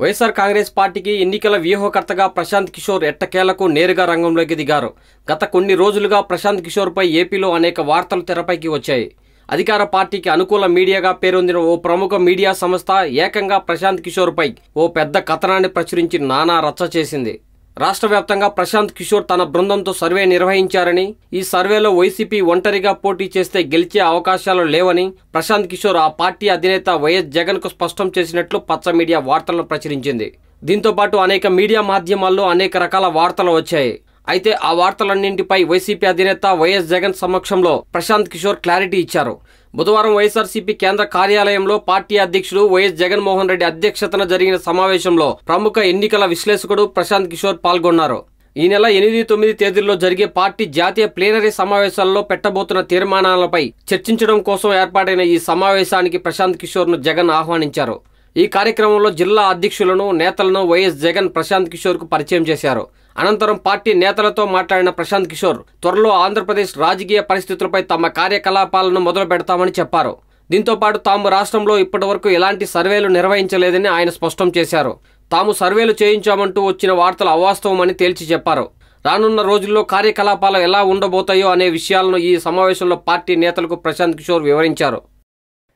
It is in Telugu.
వైఎస్ఆర్ కాంగ్రెస్ పార్టీకి ఎన్నికల వ్యూహకర్తగా ప్రశాంత్ కిషోర్ ఎట్టకేలకు నేరుగా రంగంలోకి దిగారు. గత కొన్ని రోజులుగా ప్రశాంత్ కిషోర్పై ఏపీలో అనేక వార్తలు తెరపైకి వచ్చాయి. అధికార పార్టీకి అనుకూల మీడియాగా పేరొందిన ఓ ప్రముఖ మీడియా సంస్థ ఏకంగా ప్రశాంత్ కిషోర్పై ఓ పెద్ద కథనాన్ని ప్రచురించి నానా రచ్చ చేసింది. రాష్ట్ర వ్యాప్తంగా ప్రశాంత్ కిషోర్ తన బృందంతో సర్వే నిర్వహించారని ఈ సర్వేలో వైసీపీ ఒంటరిగా పోటీ చేస్తే గెలిచే అవకాశాలు లేవని ప్రశాంత్ కిషోర్ ఆ పార్టీ అధినేత వైఎస్ జగన్కు స్పష్టం చేసినట్లు పచ్చ మీడియా వార్తలను ప్రచురించింది. దీంతో పాటు అనేక మీడియా మాధ్యమాల్లో అనేక రకాల వార్తలు వచ్చాయి. అయితే ఆ వార్తలన్నింటిపై వైసీపీ అధినేత వైఎస్ జగన్ సమక్షంలో ప్రశాంత్ కిషోర్ క్లారిటీ ఇచ్చారు. బుధవారం వైఎస్ఆర్సీపీ కేంద్ర కార్యాలయంలో పార్టీ అధ్యక్షుడు వైఎస్ జగన్మోహన్ రెడ్డి అధ్యక్షతన జరిగిన సమావేశంలో ప్రముఖ ఎన్నికల విశ్లేషకుడు ప్రశాంత్ కిషోర్ పాల్గొన్నారు. ఈ నెల ఎనిమిది తొమ్మిది తేదీల్లో జరిగే పార్టీ జాతీయ ప్లీనరీ సమావేశాల్లో పెట్టబోతున్న తీర్మానాలపై చర్చించడం కోసం ఏర్పాటైన ఈ సమావేశానికి ప్రశాంత్ కిషోర్ను జగన్ ఆహ్వానించారు. ఈ కార్యక్రమంలో జిల్లా అధ్యక్షులను నేతలను వైఎస్ జగన్ ప్రశాంత్ కిషోర్కు పరిచయం చేశారు. అనంతరం పార్టీ నేతలతో మాట్లాడిన ప్రశాంత్ కిషోర్ త్వరలో ఆంధ్రప్రదేశ్ రాజకీయ పరిస్థితులపై తమ కార్యకలాపాలను మొదలు పెడతామని చెప్పారు. దీంతో పాటు తాము రాష్ట్రంలో ఇప్పటివరకు ఎలాంటి సర్వేలు నిర్వహించలేదని ఆయన స్పష్టం చేశారు. తాము సర్వేలు చేయించామంటూ వచ్చిన వార్తలు అవాస్తవమని తేల్చి చెప్పారు. రానున్న రోజుల్లో కార్యకలాపాలు ఎలా ఉండబోతాయో అనే విషయాలను ఈ సమావేశంలో పార్టీ నేతలకు ప్రశాంత్ కిషోర్ వివరించారు.